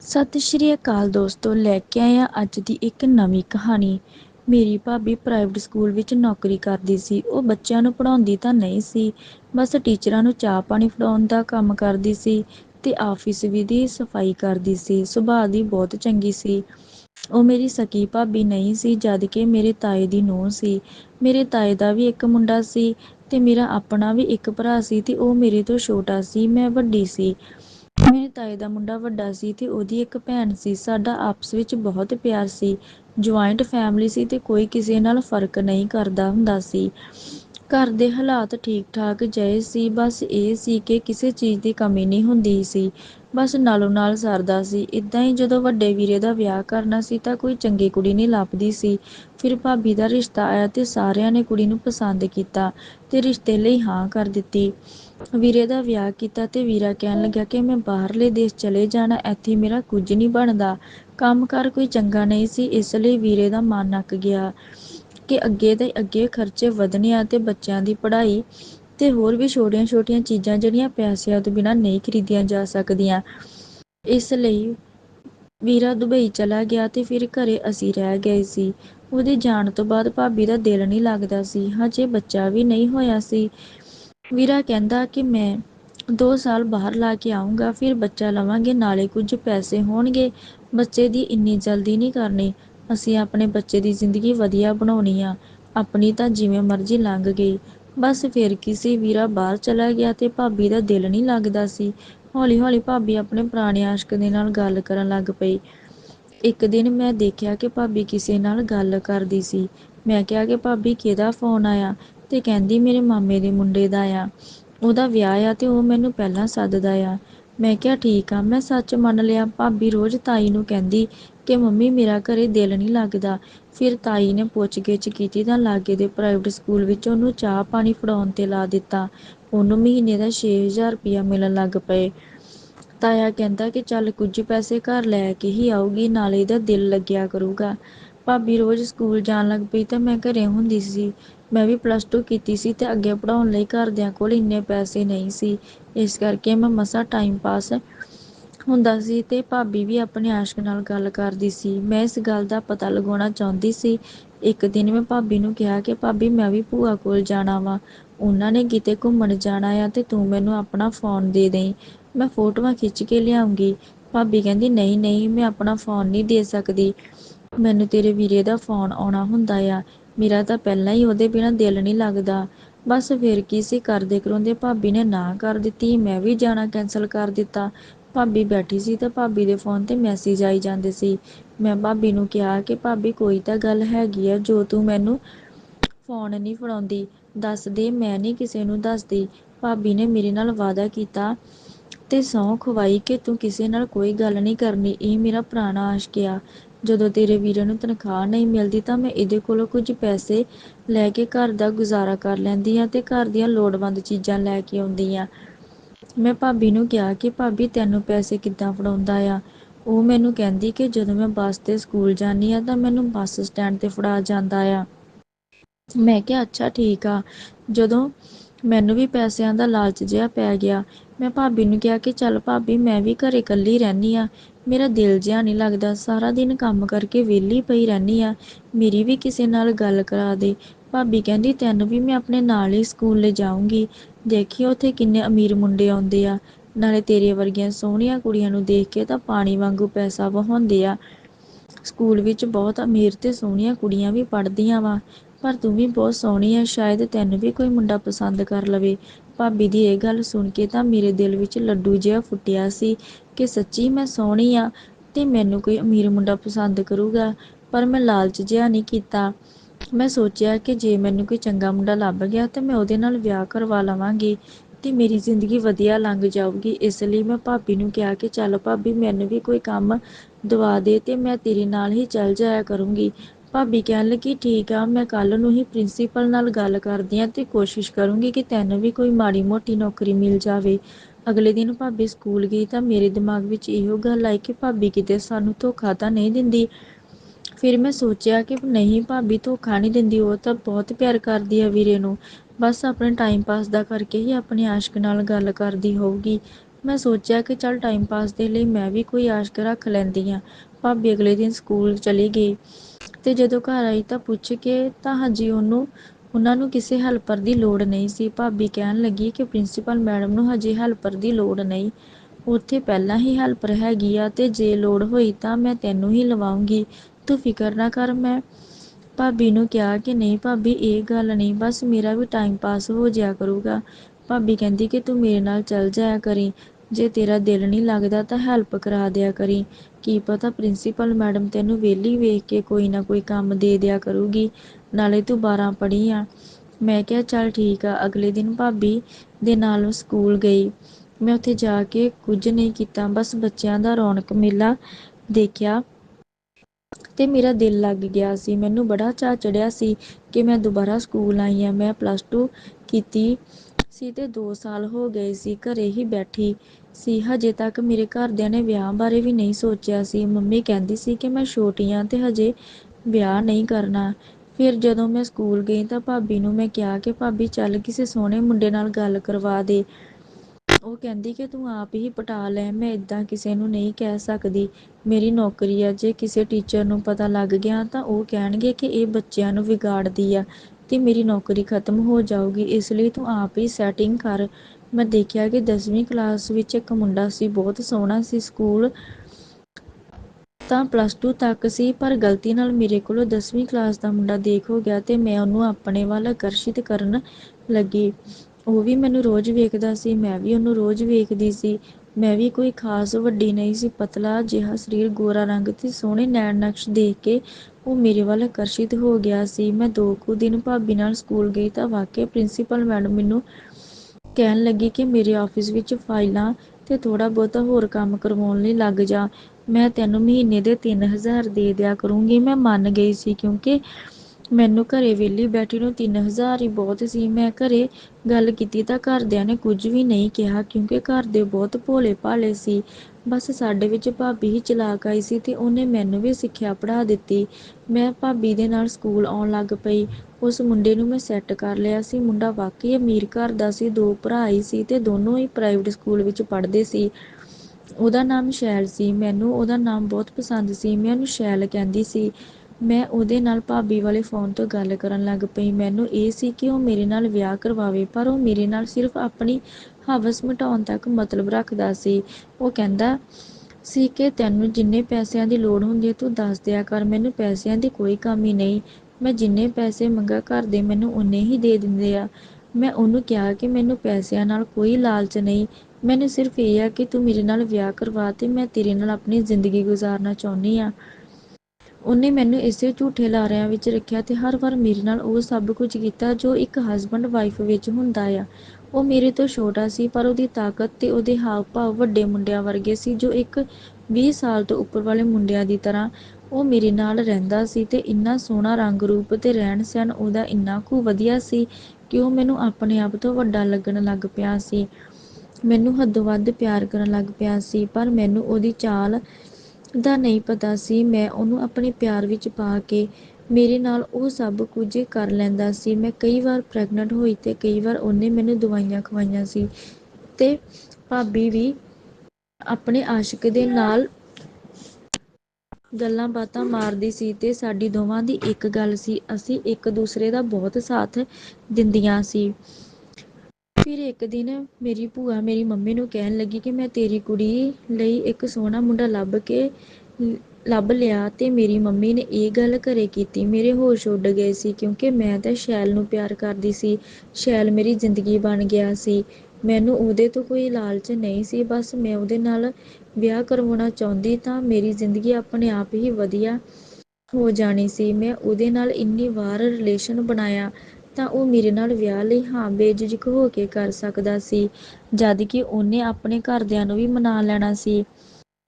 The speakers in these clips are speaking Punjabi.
ਸਤਿ ਸ਼੍ਰੀ ਅਕਾਲ ਦੋਸਤੋ, ਲੈ ਕੇ ਆਇਆ ਅੱਜ ਦੀ ਇੱਕ ਨਵੀਂ ਕਹਾਣੀ। ਮੇਰੀ ਭਾਬੀ ਪ੍ਰਾਈਵੇਟ ਸਕੂਲ ਵਿੱਚ ਨੌਕਰੀ ਕਰਦੀ ਸੀ। ਉਹ ਬੱਚਿਆਂ ਨੂੰ ਪੜ੍ਹਾਉਂਦੀ ਤਾਂ ਨਹੀਂ ਸੀ, ਬਸ ਟੀਚਰਾਂ ਨੂੰ ਚਾਹ ਪਾਣੀ ਫੜਾਉਣ ਦਾ ਕੰਮ ਕਰਦੀ ਸੀ ਤੇ ਆਫਿਸ ਵੀ ਦੀ ਸਫ਼ਾਈ ਕਰਦੀ ਸੀ। ਸੁਭਾਅ ਦੀ ਬਹੁਤ ਚੰਗੀ ਸੀ। ਉਹ ਮੇਰੀ ਸਕੀ ਭਾਬੀ ਨਹੀਂ ਸੀ, ਜਦ ਕਿ ਮੇਰੇ ਤਾਏ ਦੀ ਨੂੰਹ ਸੀ। ਮੇਰੇ ਤਾਏ ਦਾ ਵੀ ਇੱਕ ਮੁੰਡਾ ਸੀ ਤੇ ਮੇਰਾ ਆਪਣਾ ਵੀ ਇੱਕ ਭਰਾ ਸੀ ਤੇ ਉਹ ਮੇਰੇ ਤੋਂ ਛੋਟਾ ਸੀ, ਮੈਂ ਵੱਡੀ ਸੀ। ਮੇਰੇ ਤਾਏ ਦਾ ਮੁੰਡਾ ਵੱਡਾ ਸੀ ਤੇ ਉਹਦੀ ਇੱਕ ਭੈਣ ਸੀ। ਸਾਡਾ ਆਪਸ ਵਿੱਚ ਬਹੁਤ ਪਿਆਰ ਸੀ। ਜੁਆਇੰਟ ਫੈਮਿਲੀ ਸੀ ਤੇ ਕੋਈ ਕਿਸੇ ਨਾਲ ਫ਼ਰਕ ਨਹੀਂ ਕਰਦਾ ਹੁੰਦਾ ਸੀ। ਘਰ ਦੇ ਹਾਲਾਤ ਠੀਕ ਠਾਕ ਜਿਹੇ ਸੀ। ਬਸ ਇਹ ਸੀ ਕਿ ਕਿਸੇ ਚੀਜ਼ ਦੀ ਕਮੀ ਨਹੀਂ ਹੁੰਦੀ ਸੀ। ਬਸ ਨਾਲੋਂ ਨਾਲ ਸਰਦਾ ਸੀ। ਇਦਾਂ ਹੀ ਜਦੋਂ ਵੱਡੇ ਵੀਰੇ ਦਾ ਵਿਆਹ ਕਰਨਾ ਸੀ ਤਾਂ ਕੋਈ ਚੰਗੀ ਕੁੜੀ ਨਹੀਂ ਲੱਭਦੀ ਸੀ। ਫਿਰ ਭਾਬੀ ਦਾ ਰਿਸ਼ਤਾ ਆਇਆ ਤੇ ਸਾਰਿਆਂ ਨੇ ਕੁੜੀ ਨੂੰ ਪਸੰਦ ਕੀਤਾ ਤੇ ਰਿਸ਼ਤੇ ਲਈ ਹਾਂ ਕਰ ਦਿੱਤੀ। ਵੀਰੇ ਦਾ ਵਿਆਹ ਕੀਤਾ ਤੇ ਵੀਰਾ ਕਹਿਣ ਲੱਗਾ ਕਿ ਮੈਂ ਬਾਹਰਲੇ ਦੇਸ਼ ਚਲੇ ਜਾਣਾ, ਇੱਥੇ ਮੇਰਾ ਕੁਝ ਨਹੀਂ ਬਣਦਾ। ਕੰਮ ਕਰ ਕੋਈ ਚੰਗਾ ਨਹੀਂ ਸੀ, ਇਸ ਲਈ ਵੀਰੇ ਦਾ ਮਨ ਅੱਕ ਗਿਆ ਕਿ ਅੱਗੇ ਦੇ ਅੱਗੇ ਖਰਚੇ ਵਧਣੇ ਆ ਤੇ ਬੱਚਿਆਂ ਦੀ ਪੜ੍ਹਾਈ ਤੇ ਹੋਰ ਵੀ ਛੋਟੀਆਂ ਛੋਟੀਆਂ ਚੀਜ਼ਾਂ ਜਿਹੜੀਆਂ ਪੈਸਿਆਂ ਤੋਂ ਬਿਨਾਂ ਨਹੀਂ ਖਰੀਦੀਆਂ ਜਾ ਸਕਦੀਆਂ। ਇਸ ਲਈ ਵੀਰਾ ਦੁਬਈ ਚਲਾ ਗਿਆ ਤੇ ਫਿਰ ਘਰੇ ਅਸੀਂ ਰਹਿ ਗਏ ਸੀ। ਉਹਦੇ ਜਾਣ ਤੋਂ ਬਾਅਦ ਭਾਬੀ ਦਾ ਦਿਲ ਨਹੀਂ ਲੱਗਦਾ ਸੀ। ਹਜੇ ਬੱਚਾ ਵੀ ਨਹੀਂ ਹੋਇਆ ਸੀ। ਵੀਰਾ ਕਹਿੰਦਾ ਕਿ ਮੈਂ 2 ਸਾਲ ਬਾਹਰ ਲਾ ਕੇ ਆਉਂਗਾ ਫਿਰ ਬੱਚਾ ਲਵਾਂਗੇ, ਨਾਲੇ ਕੁਝ ਪੈਸੇ ਹੋਣਗੇ। ਬੱਚੇ ਦੀ ਇੰਨੀ ਜਲਦੀ ਨਹੀਂ ਕਰਨੀ। ਅਸੀਂ ਆਪਣੇ ਬੱਚੇ ਦੀ ਜ਼ਿੰਦਗੀ ਵਧੀਆ ਬਣਾਉਣੀ ਆ। ਆਪਣੀ ਤਾਂ ਜਿਵੇਂ ਮਰਜ਼ੀ ਲੰਘ ਗਈ। ਬਸ ਫਿਰ ਕਿਸੇ ਵੀਰਾ ਬਾਹਰ ਚਲਾ ਗਿਆ ਤੇ ਭਾਬੀ ਦਾ ਦਿਲ ਨਹੀਂ ਲੱਗਦਾ ਸੀ। ਹੌਲੀ ਹੌਲੀ ਭਾਬੀ ਆਪਣੇ ਪੁਰਾਣੇ ਆਸ਼ਕ ਦੇ ਨਾਲ ਗੱਲ ਕਰਨ ਲੱਗ ਪਈ। ਇੱਕ ਦਿਨ ਮੈਂ ਦੇਖਿਆ ਕਿ ਭਾਬੀ ਕਿਸੇ ਨਾਲ ਗੱਲ ਕਰਦੀ ਸੀ। ਮੈਂ ਕਿਹਾ ਕਿ ਭਾਬੀ ਕਿਹਦਾ ਫੋਨ ਆਇਆ? ਤੇ ਕਹਿੰਦੀ ਮੇਰੇ ਮਾਮੇ ਦੇ ਮੁੰਡੇ ਦਾ ਆ। ਉਹਦਾ ਵਿਆਹ ਆ ਤੇ ਉਹ ਮੈਨੂੰ ਪਹਿਲਾਂ ਸੱਦਦਾ ਆ। ਮੈਂ ਕਿਹਾ, ਠੀਕ ਆ, ਮੈਂ ਸੱਚ ਮੰਨ ਲਿਆ। ਭਾਬੀ ਰੋਜ਼ ਤਾਈ ਨੂੰ ਕਹਿੰਦੀ ਕਿ ਮੰਮੀ, ਮੇਰਾ ਘਰੇ ਦਿਲ ਨਹੀਂ ਲੱਗਦਾ। ਫਿਰ ਤਾਈ ਨੇ ਪੁੱਛ-ਗਿੱਛ ਕੀਤੀ ਤਾਂ ਲਾਗੇ ਦੇ ਪ੍ਰਾਈਵੇਟ ਸਕੂਲ ਵਿੱਚ ਉਹਨੂੰ ਚਾਹ ਪਾਣੀ ਫੜਾਉਣ ਤੇ ਲਾ ਦਿੱਤਾ। ਉਹਨੂੰ ਮਹੀਨੇ ਦਾ 6000 ਰੁਪਇਆ ਮਿਲਣ ਲੱਗ ਪਏ। ਤਾਇਆ ਕਹਿੰਦਾ ਕਿ ਚੱਲ ਕੁਝ ਪੈਸੇ ਘਰ ਲੈ ਕੇ ਹੀ ਆਊਗੀ, ਨਾਲੇ ਇਹਦਾ ਦਿਲ ਲੱਗਿਆ ਕਰੂਗਾ। ਭਾਬੀ ਰੋਜ਼ ਸਕੂਲ ਜਾਣ ਲੱਗ ਪਈ ਤਾਂ ਮੈਂ ਘਰੇ ਹੁੰਦੀ ਸੀ। ਮੈਂ ਵੀ ਪਲੱਸ ਟੂ ਕੀਤੀ ਸੀ ਤੇ ਅੱਗੇ ਪੜ੍ਹਾਉਣ ਲਈ ਘਰਦਿਆਂ ਕੋਲ ਇੰਨੇ ਪੈਸੇ ਨਹੀਂ ਸੀ। ਇਸ ਕਰਕੇ ਮੈਂ ਮਸਾ ਟਾਈਮ ਪਾਸ ਹੁੰਦਾ ਸੀ ਤੇ ਭਾਬੀ ਵੀ ਆਪਣੇ ਆਸ਼ਕ ਨਾਲ ਗੱਲ ਕਰਦੀ ਸੀ। ਮੈਂ ਇਸ ਗੱਲ ਦਾ ਪਤਾ ਲਗਾਉਣਾ ਚਾਹੁੰਦੀ ਸੀ। ਇੱਕ ਦਿਨ ਮੈਂ ਭਾਬੀ ਨੂੰ ਕਿਹਾ ਕਿ ਭਾਬੀ ਮੈਂ ਵੀ ਭੂਆ ਕੋਲ ਜਾਣਾ ਵਾਂ। ਉਹਨਾਂ ਨੇ ਕਿਤੇ ਘੁੰਮਣ ਜਾਣਾ ਆ ਤੇ ਤੂੰ ਮੈਨੂੰ ਆਪਣਾ ਫੋਨ ਦੇ ਦੇਈਂ। ਮੈਂ ਫੋਟੋਆਂ ਖਿੱਚ ਕੇ ਲਿਆਉਂਗੀ। ਭਾਬੀ ਕਹਿੰਦੀ, ਨਹੀਂ ਨਹੀਂ, ਮੈਂ ਆਪਣਾ ਫੋਨ ਨਹੀਂ ਦੇ ਸਕਦੀ। ਮੈਨੂੰ ਤੇਰੇ ਵੀਰੇ ਦਾ ਫੋਨ ਆਉਣਾ ਹੁੰਦਾ ਆ। ਮੇਰਾ ਤਾਂ ਪਹਿਲਾਂ ਹੀ ਉਹਦੇ ਬਿਨਾਂ ਦਿਲ ਨਹੀਂ ਲੱਗਦਾ। ਬਸ ਫਿਰ ਕੀ ਸੀ ਕਰਦੇ ਕਰਾਉਂਦੇ ਭਾਬੀ ਨੇ ਨਾ ਕਰ ਦਿੱਤੀ, ਮੈਂ ਵੀ ਜਾਣਾ ਕੈਨਸਲ ਕਰ ਦਿੱਤਾ। ਭਾਬੀ ਬੈਠੀ ਸੀ ਤਾਂ ਭਾਬੀ ਦੇ ਫੋਨ ਤੇ ਮੈਸੇਜ ਆਈ ਜਾਂਦੇ ਸੀ। ਮੈਂ ਭਾਬੀ ਨੂੰ ਕਿਹਾ ਕਿ ਭਾਬੀ ਕੋਈ ਤਾਂ ਗੱਲ ਹੈਗੀ ਆ, ਜੋ ਤੂੰ ਮੈਨੂੰ ਫੋਨ ਨਹੀਂ ਫੜਾਉਂਦੀ ਦੱਸ ਦੇ ਮੈਂ ਨਹੀਂ ਕਿਸੇ ਨੂੰ ਦੱਸਦੀ। ਭਾਬੀ ਨੇ ਮੇਰੇ ਨਾਲ ਵਾਅਦਾ ਕੀਤਾ ਤੇ ਸਹੁੰ ਖਵਾਈ ਕਿ ਤੂੰ ਕਿਸੇ ਨਾਲ ਕੋਈ ਗੱਲ ਨਹੀਂ ਕਰਨੀ, ਇਹ ਮੇਰਾ ਪੁਰਾਣਾ ਆਸ਼ਕ ਆ। ਜਦੋਂ ਤੇਰੇ ਵੀਰੇ ਨੂੰ ਤਨਖਾਹ ਨਹੀਂ ਮਿਲਦੀ ਤਾਂ ਮੈਂ ਇਹਦੇ ਕੋਲੋਂ ਕੁਝ ਪੈਸੇ ਲੈ ਕੇ ਘਰ ਦਾ ਗੁਜ਼ਾਰਾ ਕਰ ਲੈਂਦੀ ਹਾਂ ਤੇ ਘਰ ਦੀਆਂ ਲੋੜਵੰਦ ਚੀਜ਼ਾਂ ਲੈ ਕੇ ਆਉਂਦੀ ਹਾਂ। ਮੈਂ ਭਾਬੀ ਨੂੰ ਕਿਹਾ ਕਿ ਭਾਬੀ ਤੈਨੂੰ ਪੈਸੇ ਕਿੱਦਾਂ ਫੜਾਉਂਦਾ ਆ? ਉਹ ਮੈਨੂੰ ਕਹਿੰਦੀ ਕਿ ਜਦੋਂ ਮੈਂ ਬੱਸ ਤੇ ਸਕੂਲ ਜਾਂਦੀ ਆ ਤਾਂ ਮੈਨੂੰ ਬੱਸ ਸਟੈਂਡ ਤੇ ਫੜਾ ਜਾਂਦਾ ਆ। ਮੈਂ ਕਿਹਾ, ਅੱਛਾ, ਠੀਕ ਆ। ਜਦੋਂ ਮੈਨੂੰ ਵੀ ਪੈਸਿਆਂ ਦਾ ਲਾਲਚ ਜਿਹਾ ਪੈ ਗਿਆ, ਮੈਂ ਭਾਬੀ ਨੂੰ ਕਿਹਾ ਕਿ ਚੱਲ ਭਾਬੀ, ਮੈਂ ਵੀ ਘਰੇ ਇਕੱਲੀ ਰਹਿੰਦੀ ਆ ਮੇਰਾ ਦਿਲ ਜਿਹਾ ਨਹੀਂ ਲੱਗਦਾ, ਸਾਰਾ ਦਿਨ ਕੰਮ ਕਰਕੇ ਵਿਹਲੀ ਪਈ ਰਹਿੰਦੀ ਆ ਮੇਰੀ ਵੀ ਕਿਸੇ ਨਾਲ ਗੱਲ ਕਰਾ ਦੇ। ਭਾਬੀ ਕਹਿੰਦੀ, ਤੈਨੂੰ ਵੀ ਮੈਂ ਆਪਣੇ ਨਾਲ ਹੀ ਸਕੂਲ ਲੈ ਜਾਊਂਗੀ। ਦੇਖੀ ਉੱਥੇ ਕਿੰਨੇ ਅਮੀਰ ਮੁੰਡੇ ਆਉਂਦੇ ਆ। ਨਾਲੇ ਤੇਰੇ ਵਰਗੀਆਂ ਸੋਹਣੀਆਂ ਕੁੜੀਆਂ ਨੂੰ ਦੇਖ ਕੇ ਤਾਂ ਪਾਣੀ ਵਾਂਗੂ ਪੈਸਾ ਵਹਾਉਂਦੇ ਆ। ਸਕੂਲ ਵਿੱਚ ਬਹੁਤ ਅਮੀਰ ਤੇ ਸੋਹਣੀਆਂ ਕੁੜੀਆਂ ਵੀ ਪੜ੍ਹਦੀਆਂ ਵਾ। ਪਰ ਤੂੰ ਵੀ ਬਹੁਤ ਸੋਹਣੀ ਆ। ਸ਼ਾਇਦ ਤੈਨੂੰ ਵੀ ਕੋਈ ਮੁੰਡਾ ਪਸੰਦ ਕਰ ਲਵੇ। ਭਾਬੀ ਦੀ ਇਹ ਗੱਲ ਸੁਣ ਕੇ ਤਾਂ ਮੇਰੇ ਦਿਲ ਵਿੱਚ ਲੱਡੂ ਜਿਹਾ ਫੁੱਟਿਆ ਸੀ ਕਿ ਸੱਚੀ ਮੈਂ ਸੋਹਣੀ ਆ ਤੇ ਮੈਨੂੰ ਕੋਈ ਅਮੀਰ ਮੁੰਡਾ ਪਸੰਦ ਕਰੂਗਾ, ਪਰ ਮੈਂ ਲਾਲਚ ਜਿਹਾ ਨਹੀਂ ਕੀਤਾ। ਮੈਂ ਸੋਚਿਆ ਕਿ ਜੇ ਮੈਨੂੰ ਕੋਈ ਚੰਗਾ ਮੁੰਡਾ ਲੱਭ ਗਿਆ ਤੇ ਮੈਂ ਉਹਦੇ ਨਾਲ ਵਿਆਹ ਕਰਵਾ ਲਵਾਂਗੀ ਤੇ ਮੇਰੀ ਜ਼ਿੰਦਗੀ ਵਧੀਆ ਲੰਘ ਜਾਊਗੀ। ਇਸ ਲਈ ਮੈਂ ਭਾਬੀ ਨੂੰ ਕਿਹਾ ਕਿ ਚੱਲ ਭਾਬੀ, ਮੈਨੂੰ ਵੀ ਕੋਈ ਕੰਮ ਦਵਾ ਦੇ ਤੇ ਮੈਂ ਤੇਰੇ ਨਾਲ ਹੀ ਚੱਲ ਜਾਇਆ ਕਰੂੰਗੀ। ਭਾਬੀ ਕਹਿਣ ਲੱਗੀ, ਠੀਕ ਆ, ਮੈਂ ਕੱਲ ਨੂੰ ਹੀ ਪ੍ਰਿੰਸੀਪਲ ਨਾਲ ਗੱਲ ਕਰਦੀ ਆ ਤੇ ਕੋਸ਼ਿਸ਼ ਕਰੂੰਗੀ ਕਿ ਤੈਨੂੰ ਵੀ ਕੋਈ ਮਾੜੀ ਮੋਟੀ ਨੌਕਰੀ ਮਿਲ ਜਾਵੇ। ਅਗਲੇ ਦਿਨ ਭਾਬੀ ਸਕੂਲ ਗਈ ਤਾਂ ਮੇਰੇ ਦਿਮਾਗ ਵਿੱਚ ਇਹੋ ਗੱਲ ਆਈ ਕਿ ਭਾਬੀ ਕਿਤੇ ਸਾਨੂੰ ਧੋਖਾ ਤਾਂ ਨਹੀਂ ਦਿੰਦੀ। ਫਿਰ ਮੈਂ ਸੋਚਿਆ ਕਿ ਨਹੀਂ, ਭਾਬੀ ਧੋਖਾ ਨਹੀਂ ਦਿੰਦੀ, ਉਹ ਤਾਂ ਬਹੁਤ ਪਿਆਰ ਕਰਦੀ ਆ ਵੀਰੇ ਨੂੰ। ਬਸ ਆਪਣੇ ਟਾਈਮ ਪਾਸ ਦਾ ਕਰਕੇ ਹੀ ਆਪਣੇ ਆਸ਼ਕ ਨਾਲ ਗੱਲ ਕਰਦੀ ਹੋਊਗੀ। ਮੈਂ ਸੋਚਿਆ ਕਿ ਚੱਲ ਟਾਈਮ ਪਾਸ ਦੇ ਲਈ ਮੈਂ ਵੀ ਕੋਈ ਆਸ਼ਕ ਰੱਖ ਲੈਂਦੀ ਹਾਂ। ਭਾਬੀ ਅਗਲੇ ਦਿਨ ਸਕੂਲ ਚਲੀ ਗਈ ਤੇ ਜਦੋਂ ਘਰ ਆਈ ਤਾਂ ਪੁੱਛ ਕੇ ਤਾਂ ਹਜੇ ਉਹਨੂੰ, ਉਹਨਾਂ ਨੂੰ ਕਿਸੇ ਹੈਲਪਰ ਦੀ ਲੋੜ ਨਹੀਂ ਸੀ। ਭਾਬੀ ਕਹਿਣ ਲੱਗੀ ਕਿ ਪ੍ਰਿੰਸੀਪਲ ਮੈਡਮ ਨੂੰ ਹਜੇ ਹੈਲਪਰ ਦੀ ਲੋੜ ਨਹੀਂ। ਉੱਥੇ ਪਹਿਲਾਂ ਹੀ ਹੈਲਪਰ ਹੈਗੀ ਆ ਤੇ ਜੇ ਲੋੜ ਹੋਈ ਤਾਂ ਮੈਂ ਤੈਨੂੰ ਹੀ ਲਵਾਉਂਗੀ। ਤੂੰ ਫਿਕਰ ਨਾ ਕਰ। ਮੈਂ ਭਾਬੀ ਨੂੰ ਕਿਹਾ ਕਿ ਨਹੀਂ ਭਾਬੀ, ਇਹ ਗੱਲ ਨਹੀਂ, ਬਸ ਮੇਰਾ ਵੀ ਟਾਈਮ ਪਾਸ ਹੋ ਜਿਆ ਕਰੂਗਾ। ਭਾਬੀ ਕਹਿੰਦੀ ਕਿ ਤੂੰ ਮੇਰੇ ਨਾਲ ਚੱਲ ਜਾਇਆ ਕਰੀਂ। ਜੇ ਤੇਰਾ ਦਿਲ ਨਹੀਂ ਲੱਗਦਾ ਤਾਂ ਹੈਲਪ ਕਰਾ ਦਿਆ ਕਰੀਂ। ਕੀ ਪਤਾ ਪ੍ਰਿੰਸੀਪਲ ਮੈਡਮ ਤੈਨੂੰ ਵਿਹਲੀ ਵੇਖ ਕੇ ਕੋਈ ਨਾ ਕੋਈ ਕੰਮ ਦੇ ਦਿਆ ਕਰੂਗੀ। ਨਾਲੇ ਤੂੰ ਬਾਰਾਂ ਪੜ੍ਹੀ ਆ ਮੈਂ ਕਿਹਾ, ਚੱਲ ਠੀਕ ਆ। ਅਗਲੇ ਦਿਨ ਭਾਬੀ ਦੇ ਨਾਲ ਸਕੂਲ ਗਈ। ਮੈਂ ਉੱਥੇ ਜਾ ਕੇ ਕੁਝ ਨਹੀਂ ਕੀਤਾ, ਬਸ ਬੱਚਿਆਂ ਦਾ ਰੌਣਕ ਮੇਲਾ ਦੇਖਿਆ ਤੇ ਮੇਰਾ ਦਿਲ ਲੱਗ ਗਿਆ ਸੀ। ਮੈਨੂੰ ਬੜਾ ਚਾਅ ਚੜਿਆ ਸੀ ਕਿ ਮੈਂ ਦੁਬਾਰਾ ਸਕੂਲ ਆਈ ਆਂ। ਮੈਂ ਪਲੱਸ ਟੂ ਕੀਤੀ ਸੀ ਤੇ ਦੋ ਸਾਲ ਹੋ ਗਏ ਸੀ ਘਰੇ ਹੀ ਬੈਠੀ ਸੀ। ਹਜੇ ਤੱਕ ਮੇਰੇ ਘਰਦਿਆਂ ਨੇ ਵਿਆਹ ਬਾਰੇ ਵੀ ਨਹੀਂ ਸੋਚਿਆ ਸੀ। ਮੰਮੀ ਕਹਿੰਦੀ ਸੀ ਕਿ ਮੈਂ ਛੋਟੀ ਆਂ ਤੇ ਹਜੇ ਵਿਆਹ ਨਹੀਂ ਕਰਨਾ। ਫਿਰ ਜਦੋਂ ਮੈਂ ਸਕੂਲ ਗਈ ਤਾਂ ਭਾਬੀ ਨੂੰ ਮੈਂ ਕਿਹਾ ਕਿ ਭਾਬੀ ਚੱਲ ਕਿਸੇ ਸੋਹਣੇ ਮੁੰਡੇ ਨਾਲ ਗੱਲ ਕਰਵਾ ਦੇ। ਉਹ ਕਹਿੰਦੀ ਕਿ ਤੂੰ ਆਪ ਹੀ ਪਟਾ ਲੈ। ਮੈਂ ਇੱਦਾਂ ਕਿਸੇ ਨੂੰ ਨਹੀਂ ਕਹਿ ਸਕਦੀ। ਮੇਰੀ ਨੌਕਰੀ ਆ, ਜੇ ਕਿਸੇ ਟੀਚਰ ਨੂੰ ਪਤਾ ਲੱਗ ਗਿਆ ਤਾਂ ਉਹ ਕਹਿਣਗੇ ਕਿ ਇਹ ਬੱਚਿਆਂ ਨੂੰ ਵਿਗਾੜਦੀ ਆ ਤੇ ਮੇਰੀ ਨੌਕਰੀ ਖਤਮ ਹੋ ਜਾਊਗੀ। ਇਸ ਲਈ ਤੂੰ ਆਪ ਹੀ ਸੈਟਿੰਗ ਕਰ। ਮੈਂ ਦੇਖਿਆ ਕਿ ਦਸਵੀਂ ਕਲਾਸ ਵਿੱਚ ਇੱਕ ਮੁੰਡਾ ਸੀ, ਬਹੁਤ ਸੋਹਣਾ ਸੀ। ਸਕੂਲ ਤਾਂ ਪਲੱਸ ਟੂ ਤੱਕ ਸੀ, ਪਰ ਗਲਤੀ ਨਾਲ ਮੇਰੇ ਕੋਲੋਂ ਦਸਵੀਂ ਕਲਾਸ ਦਾ ਮੁੰਡਾ ਦੇਖ ਹੋ ਗਿਆ ਤੇ ਮੈਂ ਉਹਨੂੰ ਆਪਣੇ ਵੱਲ ਆਕਰਸ਼ਿਤ ਕਰਨ ਲੱਗੀ। ਉਹ ਵੀ ਮੈਨੂੰ ਰੋਜ਼ ਵੇਖਦਾ ਸੀ। ਮੈਂ ਵੀ ਉਹਨੂੰ ਰੋਜ਼ ਵੇਖਦੀ ਸੀ। ਮੈਂ ਵੀ ਕੋਈ ਖਾਸ ਵੱਡੀ ਨਹੀਂ ਸੀ। ਪਤਲਾ ਜਿਹਾ ਸਰੀਰ, ਗੋਰਾ ਰੰਗ ਤੇ ਸੋਹਣੇ ਨੈਣ ਨਕਸ਼ ਦੇਖ ਕੇ ਉਹ ਮੇਰੇ ਵੱਲ ਆਕਰਸ਼ਿਤ ਹੋ ਗਿਆ ਸੀ। ਮੈਂ ਦੋ ਕੁ ਦਿਨ ਭਾਬੀ ਨਾਲ ਸਕੂਲ ਗਈ ਤਾਂ ਵਾਕਿਆ ਪ੍ਰਿੰਸੀਪਲ ਮੈਡਮ ਮੈਨੂੰ ਕਹਿਣ ਲੱਗੀ ਕਿ ਮੇਰੇ ਆਫਿਸ ਵਿੱਚ ਫਾਈਲਾਂ ਤੇ ਥੋੜਾ ਬਹੁਤਾ ਹੋਰ ਕੰਮ ਕਰਵਾਉਣ ਲਈ ਲੱਗ ਜਾ। ਮੈਂ ਤੈਨੂੰ ਮਹੀਨੇ ਦੇ ਤਿੰਨ ਹਜ਼ਾਰ ਦੇ ਦਿਆ ਕਰੂੰਗੀ। ਮੈਂ ਮੰਨ ਗਈ ਸੀ ਕਿਉਂਕਿ ਮੈਨੂੰ ਘਰੇ ਵਿਹਲੀ ਬੈਠੀ ਨੂੰ ਤਿੰਨ ਹਜ਼ਾਰ ਹੀ ਬਹੁਤ ਸੀ। ਮੈਂ ਘਰੇ ਗੱਲ ਕੀਤੀ ਤਾਂ ਘਰਦਿਆਂ ਨੇ ਕੁਝ ਵੀ ਨਹੀਂ ਕਿਹਾ ਕਿਉਂਕਿ ਘਰ ਦੇ ਬਹੁਤ ਭੋਲੇ ਭਾਲੇ ਸੀ। ਬਸ ਸਾਡੇ ਵਿੱਚ ਭਾਬੀ ਹੀ ਚਲਾਕ ਆਈ ਸੀ ਤੇ ਉਹਨੇ ਮੈਨੂੰ ਵੀ ਸਿੱਖਿਆ ਪੜ੍ਹਾ ਦਿੱਤੀ। ਮੈਂ ਭਾਬੀ ਦੇ ਨਾਲ ਸਕੂਲ ਆਉਣ ਲੱਗ ਪਈ। ਉਸ ਮੁੰਡੇ ਨੂੰ ਮੈਂ ਸੈੱਟ ਕਰ ਲਿਆ ਸੀ। ਮੁੰਡਾ ਵਾਕਈ ਅਮੀਰ ਘਰ ਦਾ ਸੀ। ਦੋ ਭਰਾ ਹੀ ਸੀ ਤੇ ਦੋਨੋਂ ਹੀ ਪ੍ਰਾਈਵੇਟ ਸਕੂਲ ਵਿੱਚ ਪੜ੍ਹਦੇ ਸੀ। ਉਹਦਾ ਨਾਮ ਸ਼ੈਲ ਸੀ। ਮੈਨੂੰ ਉਹਦਾ ਨਾਮ ਬਹੁਤ ਪਸੰਦ ਸੀ। ਮੈਂ ਉਹਨੂੰ ਸ਼ੈਲ ਕਹਿੰਦੀ ਸੀ। ਮੈਂ ਉਹਦੇ ਨਾਲ ਭਾਬੀ ਵਾਲੇ ਫੋਨ ਤੋਂ ਗੱਲ ਕਰਨ ਲੱਗ ਪਈ। ਮੈਨੂੰ ਇਹ ਸੀ ਕਿ ਉਹ ਮੇਰੇ ਨਾਲ ਵਿਆਹ ਕਰਵਾਵੇ, ਪਰ ਉਹ ਮੇਰੇ ਨਾਲ ਸਿਰਫ ਆਪਣੀ ਹਵਸ ਮਿਟਾਉਣ ਤੱਕ ਮਤਲਬ ਰੱਖਦਾ ਸੀ। ਉਹ ਕਹਿੰਦਾ ਸੀ ਕਿ ਤੈਨੂੰ ਜਿੰਨੇ ਪੈਸਿਆਂ ਦੀ ਲੋੜ ਹੁੰਦੀ ਹੈ ਤੂੰ ਦੱਸ ਦਿਆ ਕਰ। ਮੈਨੂੰ ਪੈਸਿਆਂ ਦੀ ਕੋਈ ਕਮੀ ਨਹੀਂ। ਮੈਂ ਜਿੰਨੇ ਪੈਸੇ ਮੰਗਾਂ ਘਰਦੇ ਮੈਨੂੰ ਓਨੇ ਹੀ ਦੇ ਦਿੰਦੇ ਆ। ਮੈਂ ਉਹਨੂੰ ਕਿਹਾ ਕਿ ਮੈਨੂੰ ਪੈਸਿਆਂ ਨਾਲ ਕੋਈ ਲਾਲਚ ਨਹੀਂ। ਮੈਨੂੰ ਸਿਰਫ ਇਹ ਆ ਕਿ ਤੂੰ ਮੇਰੇ ਨਾਲ ਵਿਆਹ ਕਰਵਾ ਤੇ ਮੈਂ ਤੇਰੇ ਨਾਲ ਆਪਣੀ ਜ਼ਿੰਦਗੀ ਗੁਜ਼ਾਰਨਾ ਚਾਹੁੰਦੀ ਆਂ। ਉਹਨੇ ਮੈਨੂੰ ਇਸੇ ਝੂਠੇ ਲਾਰਿਆਂ ਵਿੱਚ ਰੱਖਿਆ ਤੇ ਹਰ ਵਾਰ ਮੇਰੇ ਨਾਲ ਉਹ ਸਭ ਕੁਝ ਕੀਤਾ ਜੋ ਇੱਕ ਹਸਬੈਂਡ ਵਾਈਫ ਵਿੱਚ ਹੁੰਦਾ ਆ। ਉਹ ਮੇਰੇ ਤੋਂ ਛੋਟਾ ਸੀ, ਪਰ ਉਹਦੀ ਤਾਕਤ ਤੇ ਉਹਦੇ ਹਾਵ ਭਾਵ ਵੱਡੇ ਮੁੰਡਿਆਂ ਵਰਗੇ ਸੀ ਜੋ ਇੱਕ ਵੀਹ ਸਾਲ ਤੋਂ ਉੱਪਰ ਵਾਲੇ ਮੁੰਡਿਆਂ ਦੀ ਤਰ੍ਹਾਂ। ਉਹ ਮੇਰੇ ਨਾਲ ਰਹਿੰਦਾ ਸੀ ਤੇ ਇੰਨਾ ਸੋਹਣਾ ਰੰਗ ਰੂਪ ਤੇ ਰਹਿਣ ਸਹਿਣ ਉਹਦਾ ਇੰਨਾ ਕੁ ਵਧੀਆ ਸੀ ਕਿ ਉਹ ਮੈਨੂੰ ਆਪਣੇ ਆਪ ਤੋਂ ਵੱਡਾ ਲੱਗਣ ਲੱਗ ਪਿਆ ਸੀ। ਮੈਨੂੰ ਹੱਦੋਂ ਵੱਧ ਪਿਆਰ ਕਰਨ ਲੱਗ ਪਿਆ ਸੀ, ਪਰ ਮੈਨੂੰ ਉਹਦੀ ਚਾਲ ਦਾ ਨਹੀਂ ਪਤਾ ਸੀ। ਮੈਂ ਉਹਨੂੰ ਆਪਣੇ ਪਿਆਰ ਵਿੱਚ ਪਾ ਕੇ ਮੇਰੇ ਨਾਲ ਉਹ ਸਭ ਕੁਝ ਕਰ ਲੈਂਦਾ ਸੀ। ਮੈਂ ਕਈ ਵਾਰ ਪ੍ਰੈਗਨੈਂਟ ਹੋਈ ਤੇ ਕਈ ਵਾਰ ਉਹਨੇ ਮੈਨੂੰ ਦਵਾਈਆਂ ਖਵਾਈਆਂ ਸੀ ਤੇ ਭਾਬੀ ਵੀ ਆਪਣੇ ਆਸ਼ਿਕ ਦੇ ਨਾਲ ਗੱਲਾਂ ਬਾਤਾਂ ਮਾਰਦੀ ਸੀ ਤੇ ਸਾਡੀ ਦੋਵਾਂ ਦੀ ਇੱਕ ਗੱਲ ਸੀ ਅਸੀਂ ਇੱਕ ਦੂਸਰੇ ਦਾ ਬਹੁਤ ਸਾਥ ਦਿੰਦੀਆਂ ਸੀ। ਫਿਰ ਇੱਕ ਦਿਨ ਮੇਰੀ ਭੂਆ ਮੇਰੀ ਮੰਮੀ ਨੂੰ ਕਹਿਣ ਲੱਗੀ ਕਿ ਮੈਂ ਤੇਰੀ ਕੁੜੀ ਲਈ ਇੱਕ ਸੋਹਣਾ ਮੁੰਡਾ ਲੱਭ ਕੇ ਲੱਭ ਲਿਆ ਤੇ ਮੇਰੀ ਮੰਮੀ ਨੇ ਇਹ ਗੱਲ ਘਰੇ ਕੀਤੀ। ਮੇਰੇ ਹੋਸ਼ ਉੱਡ ਗਏ ਸੀ ਕਿਉਂਕਿ ਮੈਂ ਤਾਂ ਸ਼ੈਲ ਨੂੰ ਪਿਆਰ ਕਰਦੀ ਸੀ। ਸ਼ੈਲ ਮੇਰੀ ਜ਼ਿੰਦਗੀ ਬਣ ਗਿਆ ਸੀ। ਮੈਨੂੰ ਉਹਦੇ ਤੋਂ ਕੋਈ ਲਾਲਚ ਨਹੀਂ ਸੀ। ਬਸ ਮੈਂ ਉਹਦੇ ਨਾਲ ਵਿਆਹ ਕਰਵਾਉਣਾ ਚਾਹੁੰਦੀ ਤਾਂ ਮੇਰੀ ਜ਼ਿੰਦਗੀ ਆਪਣੇ ਆਪ ਹੀ ਵਧੀਆ ਹੋ ਜਾਣੀ ਸੀ। ਮੈਂ ਉਹਦੇ ਨਾਲ ਇੰਨੀ ਵਾਰ ਰਿਲੇਸ਼ਨ ਬਣਾਇਆ ਤਾਂ ਉਹ ਮੇਰੇ ਨਾਲ ਵਿਆਹ ਲਈ ਹਾਂ ਬੇਝਿਜਕ ਹੋ ਕੇ ਕਰ ਸਕਦਾ ਸੀ ਜਦਕਿ ਉਹਨੇ ਆਪਣੇ ਘਰਦਿਆਂ ਨੂੰ ਵੀ ਮਨਾ ਲੈਣਾ ਸੀ।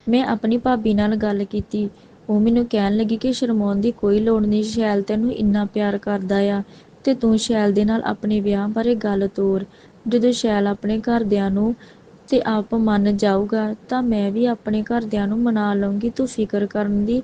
ਮੈਂ ਆਪਣੀ ਭਾਬੀ ਨਾਲ ਗੱਲ ਕੀਤੀ। ਉਹ ਮੈਨੂੰ ਕਹਿਣ ਲੱਗੀ ਕਿ ਸ਼ਰਮਾਉਣ ਦੀ ਕੋਈ ਲੋੜ ਨਹੀਂ, ਸ਼ੈਲ ਤੈਨੂੰ ਇੰਨਾ ਪਿਆਰ ਕਰਦਾ ਆ ਤੇ ਤੂੰ ਸ਼ੈਲ ਦੇ ਨਾਲ ਆਪਣੇ ਵਿਆਹ ਬਾਰੇ ਗੱਲ ਤੋਰ। ਜਦੋਂ ਸ਼ੈਲ ਆਪਣੇ ਘਰਦਿਆਂ ਨੂੰ ਤੇ ਆਪ ਮੰਨ ਜਾਊਗਾ ਤਾਂ ਮੈਂ ਵੀ ਆਪਣੇ ਘਰਦਿਆਂ ਨੂੰ ਮਨਾ ਲਊਂਗੀ। ਤੂੰ ਫਿਕਰ ਕਰਨ ਦੀ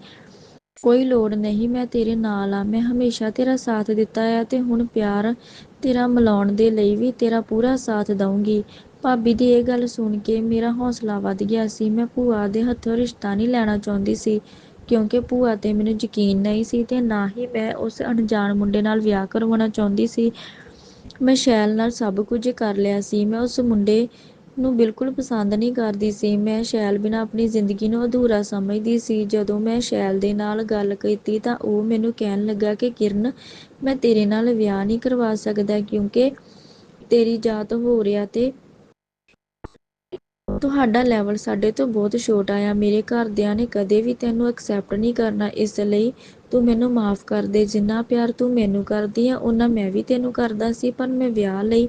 ਕੋਈ ਲੋੜ ਨਹੀਂ, ਮੈਂ ਤੇਰੇ ਨਾਲ ਆਂ। ਮੈਂ ਹਮੇਸ਼ਾ ਤੇਰਾ ਸਾਥ ਦਿੱਤਾ ਹੈ ਤੇ ਹੁਣ ਪਿਆਰ ਤੇਰਾ ਮਿਲਾਉਣ ਦੇ ਲਈ ਵੀ ਤੇਰਾ ਪੂਰਾ ਸਾਥ ਦਊਂਗੀ। ਭਾਬੀ ਦੀ ਇਹ ਗੱਲ ਸੁਣ ਕੇ ਮੇਰਾ ਹੌਸਲਾ ਵੱਧ ਗਿਆ ਸੀ। ਮੈਂ ਭੂਆ ਦੇ ਹੱਥੋਂ ਰਿਸ਼ਤਾ ਨਹੀਂ ਲੈਣਾ ਚਾਹੁੰਦੀ ਸੀ, ਕਿਉਂਕਿ ਭੂਆ 'ਤੇ ਮੈਨੂੰ ਯਕੀਨ ਨਹੀਂ ਸੀ ਤੇ ਨਾ ਹੀ ਮੈਂ ਉਸ ਅਣਜਾਣ ਮੁੰਡੇ ਨਾਲ ਵਿਆਹ ਕਰਵਾਉਣਾ ਚਾਹੁੰਦੀ ਸੀ। ਮੈਂ ਸ਼ੈਲ ਨਾਲ ਸਭ ਕੁਝ ਕਰ ਲਿਆ ਸੀ। ਮੈਂ ਉਸ ਮੁੰਡੇ ਨੂੰ ਬਿਲਕੁਲ ਪਸੰਦ ਨਹੀਂ ਕਰਦੀ ਸੀ। ਮੈਂ ਸ਼ੈਲ ਬਿਨਾਂ ਆਪਣੀ ਜ਼ਿੰਦਗੀ ਨੂੰ ਅਧੂਰਾ ਸਮਝਦੀ ਸੀ। ਜਦੋਂ ਮੈਂ ਸ਼ੈਲ ਦੇ ਨਾਲ ਗੱਲ ਕੀਤੀ ਤਾਂ ਉਹ ਮੈਨੂੰ ਕਹਿਣ ਲੱਗਾ ਕਿ ਕਿਰਨ, ਮੈਂ ਤੇਰੇ ਨਾਲ ਵਿਆਹ ਨਹੀਂ ਕਰਵਾ ਸਕਦਾ ਕਿਉਂਕਿ ਤੇਰੀ ਜਾਤ ਹੋਰ ਆ ਤੇ ਤੁਹਾਡਾ ਲੈਵਲ ਸਾਡੇ ਤੋਂ ਬਹੁਤ ਛੋਟਾ ਆ। ਮੇਰੇ ਘਰਦਿਆਂ ਨੇ ਕਦੇ ਵੀ ਤੈਨੂੰ ਐਕਸੈਪਟ ਨਹੀਂ ਕਰਨਾ। ਇਸ ਲਈ ਤੂੰ ਮੈਨੂੰ ਮਾਫ਼ ਕਰ ਦੇ। ਜਿੰਨਾ ਪਿਆਰ ਤੂੰ ਮੈਨੂੰ ਕਰਦੀ ਆ, ਓਨਾ ਮੈਂ ਵੀ ਤੈਨੂੰ ਕਰਦਾ ਸੀ ਪਰ ਮੈਂ ਵਿਆਹ ਲਈ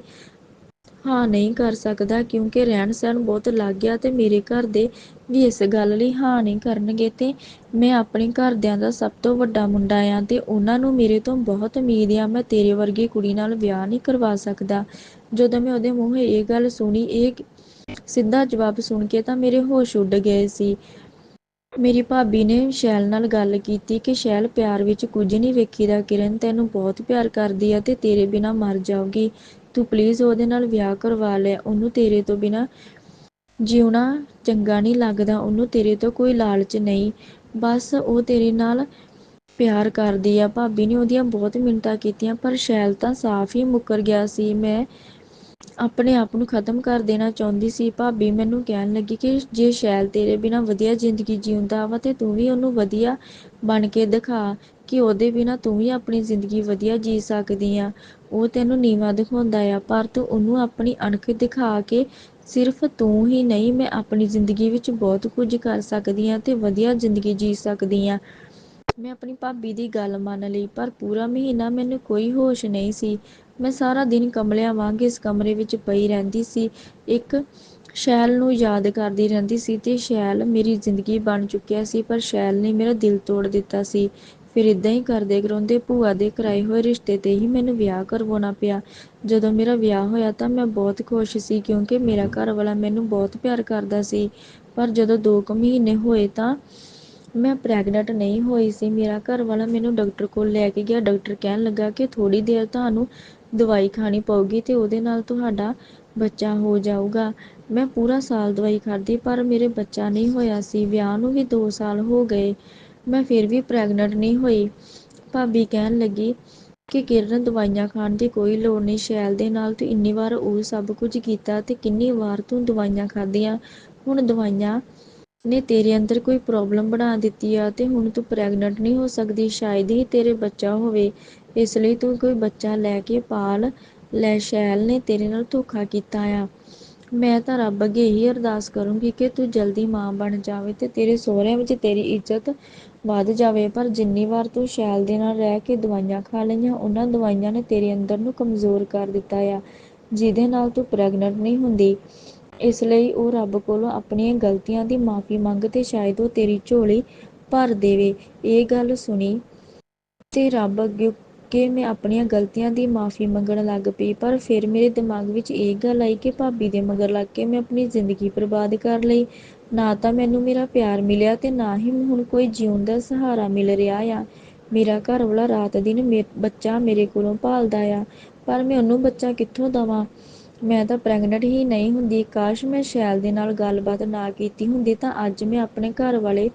ਹਾਂ ਨਹੀਂ ਕਰ ਸਕਦਾ ਕਿਉਂਕਿ ਰਹਿਣ-ਸਹਿਣ ਬਹੁਤ ਲੱਗ ਗਿਆ ਤੇ ਮੇਰੇ ਘਰ ਦੇ ਵੀ ਇਸ ਗੱਲ ਲਈ ਹਾਂ ਨਹੀਂ ਕਰਨਗੇ ਤੇ ਮੈਂ ਆਪਣੇ ਘਰਦਿਆਂ ਦਾ ਸਭ ਤੋਂ ਵੱਡਾ ਮੁੰਡਾ ਆ ਤੇ ਉਹਨਾਂ ਨੂੰ ਮੇਰੇ ਤੋਂ ਬਹੁਤ ਉਮੀਦ ਆ। ਮੈਂ ਤੇਰੇ ਵਰਗੀ ਕੁੜੀ ਨਾਲ ਵਿਆਹ ਨਹੀਂ ਕਰਵਾ ਸਕਦਾ। ਜਦੋਂ ਮੈਂ ਉਹਦੇ ਮੂੰਹੋਂ ਇਹ ਗੱਲ ਸੁਣੀ, ਇਹ ਸਿੱਧਾ ਜਵਾਬ ਸੁਣ ਕੇ ਤਾਂ ਮੇਰੇ ਹੋਸ਼ ਉੱਡ ਗਏ ਸੀ। ਮੇਰੀ ਭਾਬੀ ਨੇ ਸ਼ੈਲ ਨਾਲ ਗੱਲ ਕੀਤੀ ਕਿ ਸ਼ੈਲ ਪਿਆਰ ਵਿੱਚ ਕੁਝ ਨਹੀਂ ਵੇਖੀਦਾ। ਕਿਰਨ ਤੈਨੂੰ ਬਹੁਤ ਪਿਆਰ ਕਰਦੀ ਆ ਤੇ ਤੇਰੇ ਬਿਨਾਂ ਮਰ ਜਾਊਗੀ। ਤੂੰ ਪਲੀਜ਼ ਉਹਦੇ ਨਾਲ ਵਿਆਹ ਕਰਵਾ ਲੈ। ਉਹਨੂੰ ਤੇਰੇ ਤੋਂ ਬਿਨਾਂ ਜਿਉਣਾ ਚੰਗਾ ਨਹੀਂ ਲੱਗਦਾ। ਉਹਨੂੰ ਤੇਰੇ ਤੋਂ ਕੋਈ ਲਾਲਚ ਨਹੀਂ, ਬਸ ਉਹ ਤੇਰੇ ਨਾਲ ਪਿਆਰ ਕਰਦੀ ਆ। ਭਾਬੀ ਨੇ ਉਹਦੀਆਂ ਬਹੁਤ ਮਿੰਨਤਾਂ ਕੀਤੀਆਂ ਪਰ ਸ਼ੈਲ ਤਾਂ ਸਾਫ਼ ਹੀ ਮੁੱਕਰ ਗਿਆ ਸੀ। ਮੈਂ ਆਪਣੇ ਆਪ ਨੂੰ ਖ਼ਤਮ ਕਰ ਦੇਣਾ ਚਾਹੁੰਦੀ ਸੀ। ਭਾਬੀ ਮੈਨੂੰ ਕਹਿਣ ਲੱਗੀ ਕਿ ਜੇ ਸ਼ੈਲ ਤੇਰੇ ਬਿਨਾਂ ਵਧੀਆ ਜ਼ਿੰਦਗੀ ਜਿਉਂਦਾ ਵਾ ਤੇ ਤੂੰ ਵੀ ਉਹਨੂੰ ਵਧੀਆ ਬਣ ਕੇ ਦਿਖਾ ਕਿ ਉਹਦੇ ਬਿਨਾਂ ਤੂੰ ਵੀ ਆਪਣੀ ਜ਼ਿੰਦਗੀ ਵਧੀਆ ਜੀ ਸਕਦੀ ਆ। ਉਹ ਤੈਨੂੰ ਨੀਵਾਂ ਦਿਖਾਉਂਦਾ ਆ ਪਰ ਤੂੰ ਉਹਨੂੰ ਆਪਣੀ ਅਣਖ ਦਿਖਾ ਕੇ ਸਿਰਫ਼ ਤੂੰ ਹੀ ਨਹੀਂ, ਮੈਂ ਆਪਣੀ ਜ਼ਿੰਦਗੀ ਵਿੱਚ ਬਹੁਤ ਕੁਝ ਕਰ ਸਕਦੀ ਆ ਤੇ ਵਧੀਆ ਜ਼ਿੰਦਗੀ ਜੀ ਸਕਦੀ ਆ। ਮੈਂ ਆਪਣੀ ਭਾਬੀ ਦੀ ਗੱਲ ਮੰਨ ਲਈ ਪਰ ਪੂਰਾ ਮਹੀਨਾ ਮੈਨੂੰ ਕੋਈ ਹੋਸ਼ ਨਹੀਂ ਸੀ। ਮੈਂ ਸਾਰਾ ਦਿਨ ਕਮਲਿਆਂ ਵਾਂਗ ਇਸ ਕਮਰੇ ਵਿੱਚ ਪਈ ਰਹਿੰਦੀ ਸੀ। ਇੱਕ ਸ਼ੈਲ ਨੂੰ ਯਾਦ ਕਰਦੀ ਰਹਿੰਦੀ ਸੀ ਤੇ ਸ਼ੈਲ ਮੇਰੀ ਜ਼ਿੰਦਗੀ ਬਣ ਚੁੱਕਿਆ ਸੀ ਪਰ ਸ਼ੈਲ ਨੇ ਮੇਰਾ ਦਿਲ ਤੋੜ ਦਿੱਤਾ ਸੀ। ਫਿਰ ਏਦਾਂ ਹੀ ਕਰਦੇ-ਕਰਾਉਂਦੇ ਭੂਆ ਦੇ ਕਰਾਏ ਹੋਏ ਰਿਸ਼ਤੇ 'ਤੇ ਹੀ ਮੈਨੂੰ ਵਿਆਹ ਕਰਵਾਉਣਾ ਪਿਆ। ਜਦੋਂ ਮੇਰਾ ਵਿਆਹ ਹੋਇਆ ਤਾਂ ਮੈਂ ਬਹੁਤ ਖੁਸ਼ ਸੀ ਕਿਉਂਕਿ ਮੇਰਾ ਘਰ ਵਾਲਾ ਮੈਨੂੰ ਬਹੁਤ ਪਿਆਰ ਕਰਦਾ ਸੀ ਪਰ ਜਦੋਂ ਦੋ ਕੁ ਮਹੀਨੇ ਹੋਏ ਤਾਂ ਮੈਂ ਪ੍ਰੈਗਨੈਂਟ ਨਹੀਂ ਹੋਈ ਸੀ। ਮੇਰਾ ਘਰ ਵਾਲਾ ਮੈਨੂੰ ਡਾਕਟਰ ਕੋਲ ਲੈ ਕੇ ਗਿਆ। ਡਾਕਟਰ ਕਹਿਣ ਲੱਗਾ ਕਿ ਥੋੜ੍ਹੀ ਦੇਰ ਤੁਹਾਨੂੰ ਦਵਾਈ ਖਾਣੀ ਪਊਗੀ ਤੇ ਉਹਦੇ ਨਾਲ ਤੁਹਾਡਾ ਬੱਚਾ ਹੋ ਜਾਊਗਾ। ਮੈਂ ਪੂਰਾ ਸਾਲ ਦਵਾਈ ਖਾਧੀ ਪਰ ਮੇਰੇ ਬੱਚਾ ਨਹੀਂ ਹੋਇਆ ਸੀ। ਵਿਆਹ ਨੂੰ ਵੀ ਦੋ ਸਾਲ ਹੋ ਗਏ, ਮੈਂ ਫਿਰ ਵੀ ਪ੍ਰੈਗਨੈਂਟ ਨਹੀਂ ਹੋਈ। ਭਾਬੀ ਕਹਿਣ ਲੱਗੀ ਕਿ ਕਿਰਨ, ਦਵਾਈਆਂ ਖਾਣ ਦੀ ਕੋਈ ਲੋੜ ਨਹੀਂ। ਸ਼ੈਲ ਦੇ ਨਾਲ ਤੂੰ ਇੰਨੀ ਵਾਰ ਉਹ ਸਭ ਕੁਝ ਕੀਤਾ ਤੇ ਕਿੰਨੀ ਵਾਰ ਤੂੰ ਦਵਾਈਆਂ ਖਾਧੀਆਂ। ਹੁਣ ਦਵਾਈਆਂ ਨੇ ਤੇਰੇ ਅੰਦਰ ਕੋਈ ਪ੍ਰੋਬਲਮ ਬਣਾ ਦਿੱਤੀ ਆ ਤੇ ਹੁਣ ਤੂੰ ਪ੍ਰੈਗਨੈਂਟ ਨਹੀਂ ਹੋ ਸਕਦੀ। ਸ਼ਾਇਦ ਹੀ ਤੇਰੇ ਬੱਚਾ ਹੋਵੇ, ਇਸ ਲਈ ਤੂੰ ਕੋਈ ਬੱਚਾ ਲੈ ਕੇ ਪਾਲ ਲੈ। ਸ਼ੈਲ ਨੇ ਤੇਰੇ ਨਾਲ ਧੋਖਾ ਕੀਤਾ ਆ। ਮੈਂ ਤਾਂ ਰੱਬ ਅੱਗੇ ਇਹੀ ਅਰਦਾਸ ਕਰੂੰਗੀ ਕਿ ਤੂੰ ਜਲਦੀ ਮਾਂ ਬਣ ਜਾਵੇਂ ਤੇ ਤੇਰੇ ਸਹੁਰਿਆਂ ਵਿੱਚ ਤੇਰੀ ਇੱਜ਼ਤ ਵੱਧ ਜਾਵੇ ਪਰ ਜਿੰਨੀ ਵਾਰ ਤੂੰ ਸ਼ੈਲ ਦੇ ਨਾਲ ਰਹਿ ਕੇ ਦਵਾਈਆਂ ਖਾ ਲਈਆਂ, ਉਹਨਾਂ ਦਵਾਈਆਂ ਨੇ ਤੇਰੇ ਅੰਦਰ ਨੂੰ ਕਮਜ਼ੋਰ ਕਰ ਦਿੱਤਾ ਆ ਜਿਹਦੇ ਨਾਲ ਤੂੰ ਪ੍ਰੈਗਨੈਂਟ ਨਹੀਂ ਹੁੰਦੀ। ਇਸ ਲਈ ਉਹ ਰੱਬ ਕੋਲੋਂ ਆਪਣੀਆਂ ਗਲਤੀਆਂ ਦੀ ਮਾਫ਼ੀ ਮੰਗ ਤੇ ਸ਼ਾਇਦ ਉਹ ਤੇਰੀ ਝੋਲੀ ਭਰ ਦੇਵੇ। ਇਹ ਗੱਲ ਸੁਣੀ ਤੇ ਰੱਬ ਅੱਗੇ ਕਿ ਮੈਂ ਆਪਣੀਆਂ ਗਲਤੀਆਂ ਦੀ ਮਾਫ਼ੀ ਮੰਗਣ ਲੱਗ ਪਈ, ਪਰ ਫਿਰ ਮੇਰੇ ਦਿਮਾਗ ਵਿੱਚ ਇਹ ਗੱਲ ਆਈ ਕਿ ਭਾਬੀ ਦੇ ਮਗਰ ਲੱਗ ਕੇ ਮੈਂ ਆਪਣੀ ਜ਼ਿੰਦਗੀ ਬਰਬਾਦ ਕਰ ਲਈ। ਨਾ ਤਾਂ ਮੈਨੂੰ ਮੇਰਾ ਪਿਆਰ ਮਿਲਿਆ ਤੇ ਨਾ ਹੀ ਹੁਣ ਕੋਈ ਜਿਊਣ ਦਾ ਸਹਾਰਾ ਮਿਲ ਰਿਹਾ ਆ। ਮੇਰਾ ਘਰਵਾਲਾ ਰਾਤ-ਦਿਨ ਬੱਚਾ ਮੇਰੇ ਕੋਲੋਂ ਭਾਲਦਾ ਆ, ਪਰ ਮੈਂ ਉਹਨੂੰ ਬੱਚਾ ਕਿੱਥੋਂ ਦੇਵਾਂ। ਮੈਂ ਤਾਂ ਪ੍ਰੈਗਨੈਂਟ ਹੀ ਨਹੀਂ ਹੁੰਦੀ। ਕਾਸ਼ ਮੈਂ ਸ਼ੈਲ ਦੇ ਨਾਲ ਗੱਲਬਾਤ ਨਾ ਕੀਤੀ ਹੁੰਦੀ ਤਾਂ ਅੱਜ ਮੈਂ ਆਪਣੇ ਘਰ ਵਾਲੇ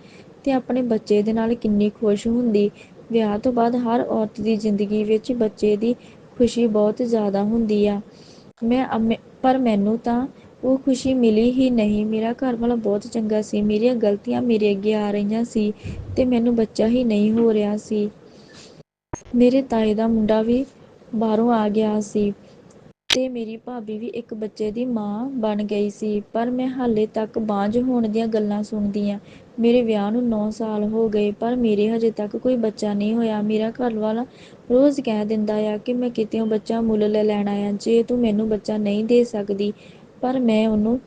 ਤੇ ਆਪਣੇ ਬੱਚੇ ਦੇ ਨਾਲ ਕਿੰਨੀ ਖੁਸ਼ ਹੁੰਦੀ। ਵਿਆਹ ਤੋਂ ਬਾਅਦ ਹਰ ਔਰਤ ਦੀ ਜ਼ਿੰਦਗੀ ਵਿੱਚ ਬੱਚੇ ਦੀ ਖੁਸ਼ੀ ਬਹੁਤ ਜ਼ਿਆਦਾ ਹੁੰਦੀ ਆ ਮੈਂ ਪਰ ਮੈਨੂੰ ਤਾਂ ਉਹ ਖੁਸ਼ੀ ਮਿਲੀ ਹੀ ਨਹੀਂ। ਮੇਰਾ ਘਰਵਾਲਾ ਬਹੁਤ ਚੰਗਾ ਸੀ। ਮੇਰੀਆਂ ਗਲਤੀਆਂ ਮੇਰੇ ਅੱਗੇ ਆ ਰਹੀਆਂ ਸੀ ਤੇ ਮੈਨੂੰ ਬੱਚਾ ਹੀ ਨਹੀਂ ਹੋ ਰਿਹਾ ਸੀ। ਮੇਰੇ ਤਾਏ ਦਾ ਮੁੰਡਾ ਵੀ ਬਾਹਰੋਂ ਆ ਗਿਆ ਸੀ ਤੇ ਮੇਰੀ ਭਾਬੀ ਵੀ ਇੱਕ ਬੱਚੇ ਦੀ ਮਾਂ ਬਣ ਗਈ ਸੀ, ਪਰ ਮੈਂ ਹਾਲੇ ਤੱਕ ਬਾਂਝ ਹੋਣ ਦੀਆਂ ਗੱਲਾਂ ਸੁਣਦੀ ਆਂ। ਮੇਰੇ ਵਿਆਹ ਨੂੰ ਨੌਂ ਸਾਲ ਹੋ ਗਏ, ਪਰ ਮੇਰੇ ਹਜੇ ਤੱਕ ਕੋਈ ਬੱਚਾ ਨਹੀਂ ਹੋਇਆ। ਮੇਰਾ ਘਰਵਾਲਾ ਰੋਜ਼ ਕਹਿ ਦਿੰਦਾ ਆ ਕਿ ਮੈਂ ਕਿਤਿਓਂ ਬੱਚਾ ਮੁੱਲ ਲੈ ਲੈਣਾ ਆ, ਜੇ ਤੂੰ ਮੈਨੂੰ ਬੱਚਾ ਨਹੀਂ ਦੇ ਸਕਦੀ ਪਰ ਮੈਂ ਉਹਨੂੰ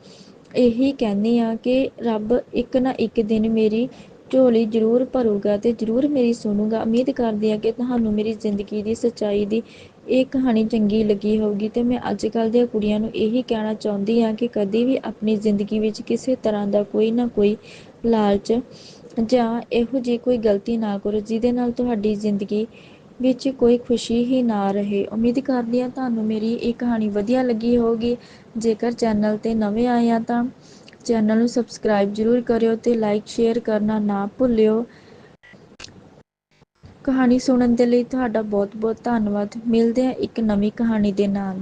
ਇਹੀ ਕਹਿੰਦੀ ਆਂ ਕਿ ਰੱਬ ਇੱਕ ਨਾ ਇੱਕ ਦਿਨ ਮੇਰੀ ਝੋਲੀ ਜ਼ਰੂਰ ਭਰੂਗਾ ਤੇ ਜ਼ਰੂਰ ਮੇਰੀ ਸੁਣੂਗਾ। ਉਮੀਦ ਕਰਦੀ ਆਂ ਕਿ ਤੁਹਾਨੂੰ ਮੇਰੀ ਜ਼ਿੰਦਗੀ ਦੀ ਸੱਚਾਈ ਦੀ ਇਹ ਕਹਾਣੀ ਚੰਗੀ ਲੱਗੀ ਹੋਊਗੀ ਤੇ ਮੈਂ ਅੱਜ ਕੱਲ੍ਹ ਦੀਆਂ ਕੁੜੀਆਂ ਨੂੰ ਇਹੀ ਕਹਿਣਾ ਚਾਹੁੰਦੀ ਹਾਂ ਕਿ ਕਦੀ ਵੀ ਆਪਣੀ ਜ਼ਿੰਦਗੀ ਵਿੱਚ ਕਿਸੇ ਤਰ੍ਹਾਂ ਦਾ ਕੋਈ ਨਾ ਕੋਈ ਲਾਲਚ ਜਾਂ ਇਹੋ ਜਿਹੀ ਕੋਈ ਗਲਤੀ ਨਾ ਕਰੋ, ਜਿਹਦੇ ਨਾਲ ਤੁਹਾਡੀ ਜ਼ਿੰਦਗੀ ਵਿੱਚ ਕੋਈ ਖੁਸ਼ੀ ਹੀ ਨਾ ਰਹੇ। ਉਮੀਦ ਕਰਦੀ ਹਾਂ ਤੁਹਾਨੂੰ ਮੇਰੀ ਇਹ ਕਹਾਣੀ ਵਧੀਆ ਲੱਗੀ ਹੋਊਗੀ। ਜੇਕਰ ਚੈਨਲ ਤੇ ਨਵੇਂ ਆਏ ਆ ਤਾਂ ਚੈਨਲ ਨੂੰ ਸਬਸਕ੍ਰਾਈਬ ਜ਼ਰੂਰ ਕਰਿਓ ਤੇ ਲਾਈਕ, ਸ਼ੇਅਰ ਕਰਨਾ ਨਾ ਭੁੱਲਿਓ। ਕਹਾਣੀ ਸੁਣਨ ਦੇ ਲਈ ਤੁਹਾਡਾ ਬਹੁਤ-ਬਹੁਤ ਧੰਨਵਾਦ। ਮਿਲਦੇ ਹਾਂ ਇੱਕ ਨਵੀਂ ਕਹਾਣੀ ਦੇ ਨਾਲ।